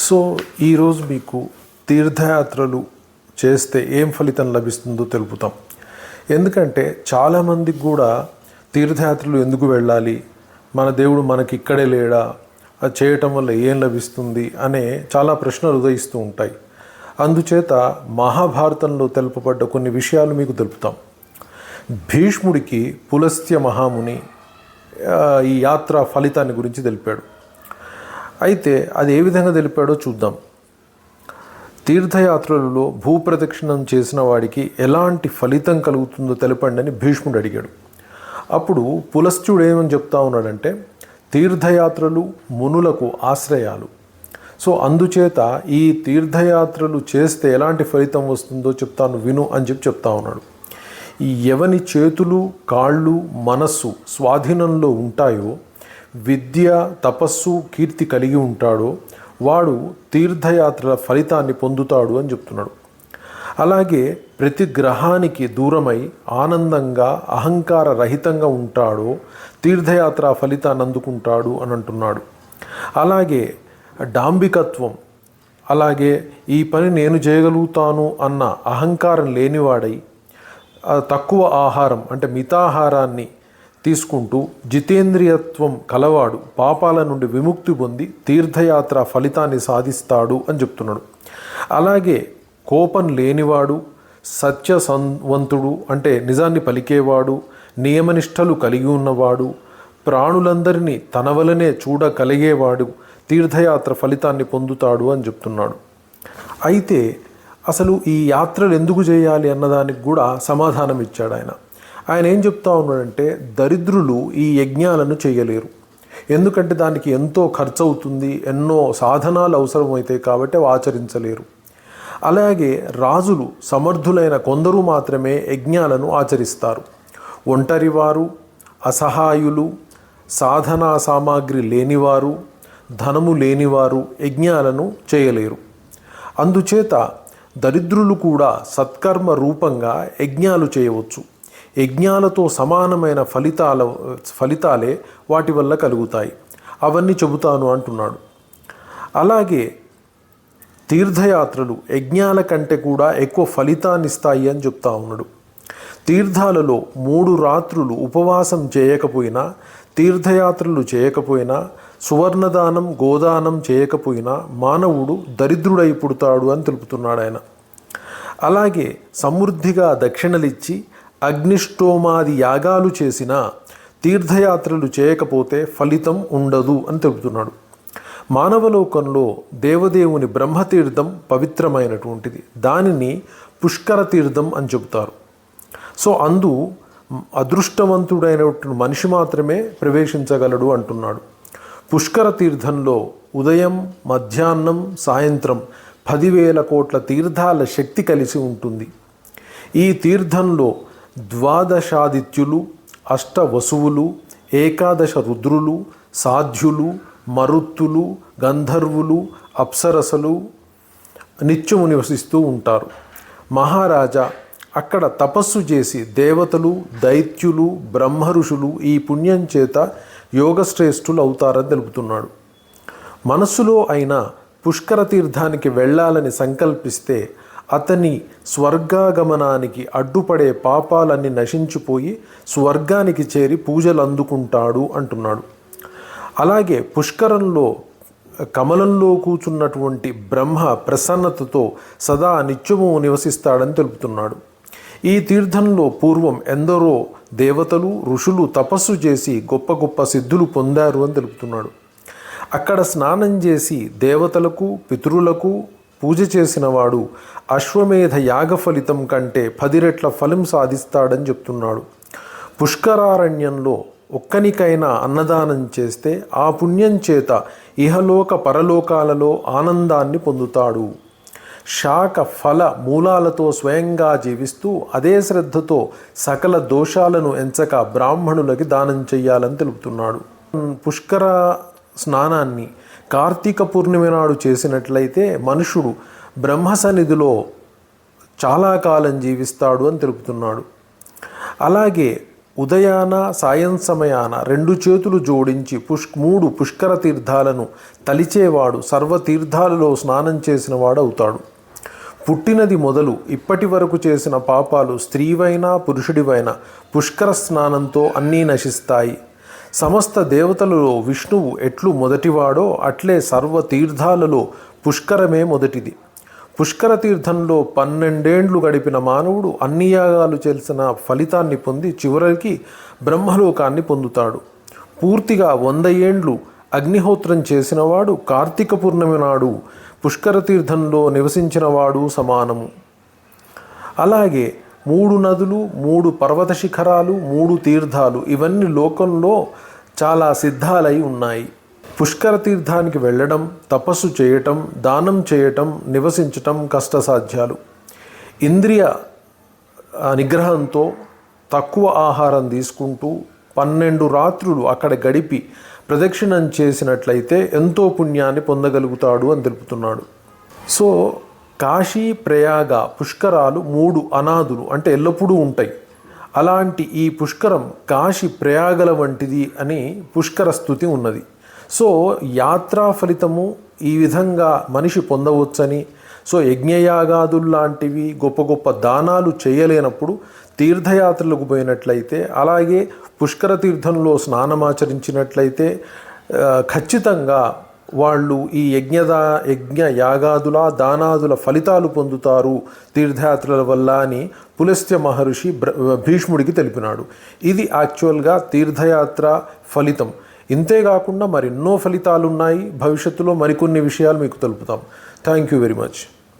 So ఈరోజు మీకు తీర్థయాత్రలు చేస్తే ఏం ఫలితం లభిస్తుందో తెలుపుతాం. ఎందుకంటే చాలామందికి కూడా తీర్థయాత్రలు ఎందుకు వెళ్ళాలి? మన దేవుడు మనకి ఇక్కడే లేడా? అది చేయటం వల్ల ఏం లభిస్తుంది? అనే చాలా ప్రశ్నలు ఉదయిస్తూ ఉంటాయి. అందుచేత మహాభారతంలో తెలుపబడ్డ కొన్ని విషయాలు మీకు తెలుపుతాం. భీష్ముడికి పులస్త్య మహాముని ఈ యాత్ర ఫలితాన్ని గురించి తెలిపాడు. అయితే అది ఏ విధంగా తెలిపాడో చూద్దాం. తీర్థయాత్రలలో భూప్రదక్షిణం చేసిన వాడికి ఎలాంటి ఫలితం కలుగుతుందో తెలపండి అని భీష్ముడు అడిగాడు. అప్పుడు పులస్త్యుడు ఏమని చెప్తా ఉన్నాడంటే తీర్థయాత్రలు మునులకు ఆశ్రయాలు. సో అందుచేత ఈ తీర్థయాత్రలు చేస్తే ఎలాంటి ఫలితం వస్తుందో చెప్తాను విను అని చెప్పి చెప్తా ఉన్నాడు. ఈ ఎవని చేతులు కాళ్ళు మనస్సు స్వాధీనంలో ఉంటాయో విద్య తపస్సు కీర్తి కలిగి ఉంటాడో. వాడు తీర్థయాత్రల ఫలితాన్ని పొందుతాడు అని చెప్తున్నాడు. అలాగే ప్రతి గ్రహానికి దూరమై ఆనందంగా అహంకార రహితంగా ఉంటాడో. తీర్థయాత్ర ఫలితాన్ని అందుకుంటాడు అని అంటున్నాడు. అలాగే డాంబికత్వం అలాగే ఈ పని నేను చేయగలుగుతాను అన్న అహంకారం లేనివాడై తక్కువ ఆహారం అంటే మితాహారాన్ని తీసుకుంటూ జితేంద్రియత్వం కలవాడు పాపాల నుండి విముక్తి పొంది తీర్థయాత్ర ఫలితాన్ని సాధిస్తాడు అని చెప్తున్నాడు. అలాగే కోపం లేనివాడు సత్యసంవంతుడు అంటే నిజాన్ని పలికేవాడు నియమనిష్టలు కలిగి ఉన్నవాడు ప్రాణులందరినీ తన వలనే చూడగలిగేవాడు తీర్థయాత్ర ఫలితాన్ని పొందుతాడు అని చెప్తున్నాడు. అయితే అసలు ఈ యాత్రలు ఎందుకు చేయాలి అన్నదానికి కూడా సమాధానం ఇచ్చాడు ఆయన. ఆయన ఏం చెప్తా ఉన్నాడంటే దరిద్రులు ఈ యజ్ఞాలను చేయలేరు. ఎందుకంటే దానికి ఎంతో ఖర్చు అవుతుంది ఎన్నో సాధనాలు అవసరమవుతాయి కాబట్టి అవి ఆచరించలేరు. అలాగే రాజులు సమర్థులైన కొందరు మాత్రమే యజ్ఞాలను ఆచరిస్తారు. ఒంటరివారు అసహాయులు సాధనా సామాగ్రి లేనివారు ధనము లేనివారు యజ్ఞాలను చేయలేరు. అందుచేత దరిద్రులు కూడా సత్కర్మ రూపంగా యజ్ఞాలు చేయవచ్చు. యజ్ఞాలతో సమానమైన ఫలితాల ఫలితాలే వాటి వల్ల కలుగుతాయి. అవన్నీ చెబుతాను అంటున్నాడు. అలాగే తీర్థయాత్రలు యజ్ఞాల కంటే కూడా ఎక్కువ ఫలితాన్ని ఇస్తాయి అని చెప్తా ఉన్నాడు. తీర్థాలలో మూడు రాత్రులు ఉపవాసం చేయకపోయినా తీర్థయాత్రలు చేయకపోయినా సువర్ణదానం గోదానం చేయకపోయినా మానవుడు దరిద్రుడై పుడతాడు అని తెలుపుతున్నాడు ఆయన. అలాగే సమృద్ధిగా దక్షిణలిచ్చి అగ్నిష్టోమాది యాగాలు చేసినా తీర్థయాత్రలు చేయకపోతే ఫలితం ఉండదు అని తెలుపుతున్నాడు. మానవలోకంలో దేవదేవుని బ్రహ్మతీర్థం పవిత్రమైనటువంటిది. దానిని పుష్కర తీర్థం అని చెబుతారు. సో అందు అదృష్టవంతుడైనటువంటి మనిషి మాత్రమే ప్రవేశించగలడు అంటున్నాడు. పుష్కర తీర్థంలో ఉదయం మధ్యాహ్నం సాయంత్రం పదివేల కోట్ల తీర్థాల శక్తి కలిసి ఉంటుంది. ఈ తీర్థంలో ద్వాదశాదిత్యులు అష్టవసువులు ఏకాదశ రుద్రులు సాధ్యులు మరుత్తులు గంధర్వులు అప్సరసలు నిత్యము నివసిస్తూ ఉంటారు. మహారాజా అక్కడ తపస్సు చేసి దేవతలు దైత్యులు బ్రహ్మ ఋషులు ఈ పుణ్యం చేత యోగశ్రేష్ఠులు అవుతారని తెలుపుతున్నాడు. మనస్సులో అయినా పుష్కర తీర్థానికి వెళ్ళాలని సంకల్పిస్తే అతని స్వర్గాగమనానికి అడ్డుపడే పాపాలన్నీ నశించిపోయి స్వర్గానికి చేరి పూజలు అందుకుంటాడు అంటున్నాడు. అలాగే పుష్కరంలో కమలంలో కూర్చున్నటువంటి బ్రహ్మ ప్రసన్నతతో సదా నిత్యము నివసిస్తాడని తెలుపుతున్నాడు. ఈ తీర్థంలో పూర్వం ఎందరో దేవతలు ఋషులు తపస్సు చేసి గొప్ప గొప్ప సిద్ధులు పొందారు అని తెలుపుతున్నాడు. అక్కడ స్నానం చేసి దేవతలకు పితరులకు పూజ చేసినవాడు అశ్వమేధ యాగ ఫలితం కంటే పది రెట్ల ఫలం సాధిస్తాడని చెప్తున్నాడు. పుష్కరారణ్యంలో ఒక్కనికైనా అన్నదానం చేస్తే ఆ పుణ్యం చేత ఇహలోక పరలోకాలలో ఆనందాన్ని పొందుతాడు. శాఖ ఫల మూలాలతో స్వయంగా జీవిస్తూ అదే శ్రద్ధతో సకల దోషాలను ఎంచక బ్రాహ్మణులకి దానం చెయ్యాలని తెలుపుతున్నాడు. పుష్కర స్నానాన్ని కార్తీక పూర్ణిమ నాడు చేసినట్లయితే మనుషుడు బ్రహ్మ సన్నిధిలో చాలా కాలం జీవిస్తాడు అని తెలుపుతున్నాడు. అలాగే ఉదయాన సాయం సమయాన రెండు చేతులు జోడించి పుష్ మూడు పుష్కర తీర్థాలను తలిచేవాడు సర్వ తీర్థాలలో స్నానం చేసిన వాడు అవుతాడు. పుట్టినది మొదలు ఇప్పటి వరకు చేసిన పాపాలు స్త్రీవైనా పురుషుడివైనా పుష్కర స్నానంతో అన్నీ నశిస్తాయి. సమస్త దేవతలలో విష్ణువు ఎట్లు మొదటివాడో అట్లే సర్వ తీర్థాలలో పుష్కరమే మొదటిది. పుష్కర తీర్థంలో పన్నెండేండ్లు గడిపిన మానవుడు అన్ని యాగాలు చేసిన ఫలితాన్ని పొంది చివరికి బ్రహ్మలోకాన్ని పొందుతాడు. పూర్తిగా వంద ఏండ్లు అగ్నిహోత్రం చేసినవాడు కార్తీక పూర్ణమి నాడు పుష్కర తీర్థంలో నివసించినవాడు సమానము. అలాగే మూడు నదులు మూడు పర్వత శిఖరాలు మూడు తీర్థాలు. ఇవన్నీ లోకంలో చాలా సిద్ధాలై ఉన్నాయి. పుష్కర తీర్థానికి వెళ్ళడం తపస్సు చేయటం దానం చేయటం నివసించటం కష్టసాధ్యాలు. ఇంద్రియ నిగ్రహంతో తక్కువ ఆహారం తీసుకుంటూ పన్నెండు రాత్రులు అక్కడ గడిపి ప్రదక్షిణం చేసినట్లయితే ఎంతో పుణ్యాన్ని పొందగలుగుతాడు అని తెలుపుతున్నాడు. సో కాశీ ప్రయాగ పుష్కరాలు మూడు అనాథులు అంటే ఎల్లప్పుడూ ఉంటాయి. అలాంటి ఈ పుష్కరం కాశీ ప్రయాగల వంటిది అని పుష్కర స్థుతి ఉన్నది. సో యాత్రా ఫలితము ఈ విధంగా మనిషి పొందవచ్చని సో యజ్ఞయాగాదుల్లాంటివి గొప్ప గొప్ప దానాలు చేయలేనప్పుడు తీర్థయాత్రలకు పోయినట్లయితే అలాగే పుష్కర తీర్థంలో స్నానమాచరించినట్లయితే ఖచ్చితంగా వాళ్ళు ఈ యజ్ఞదా యజ్ఞ యాగాదుల దానాదుల ఫలితాలు పొందుతారు తీర్థయాత్రల వల్ల అని పులస్త్య మహర్షి బ్ర- భీష్ముడికి తెలిపినాడు. ఇది యాక్చువల్గా తీర్థయాత్ర ఫలితం. ఇంతేకాకుండా మరెన్నో ఫలితాలు ఉన్నాయి భవిష్యత్తులో మరికొన్ని విషయాలు మీకు తెలుపుతాం. Thank you very much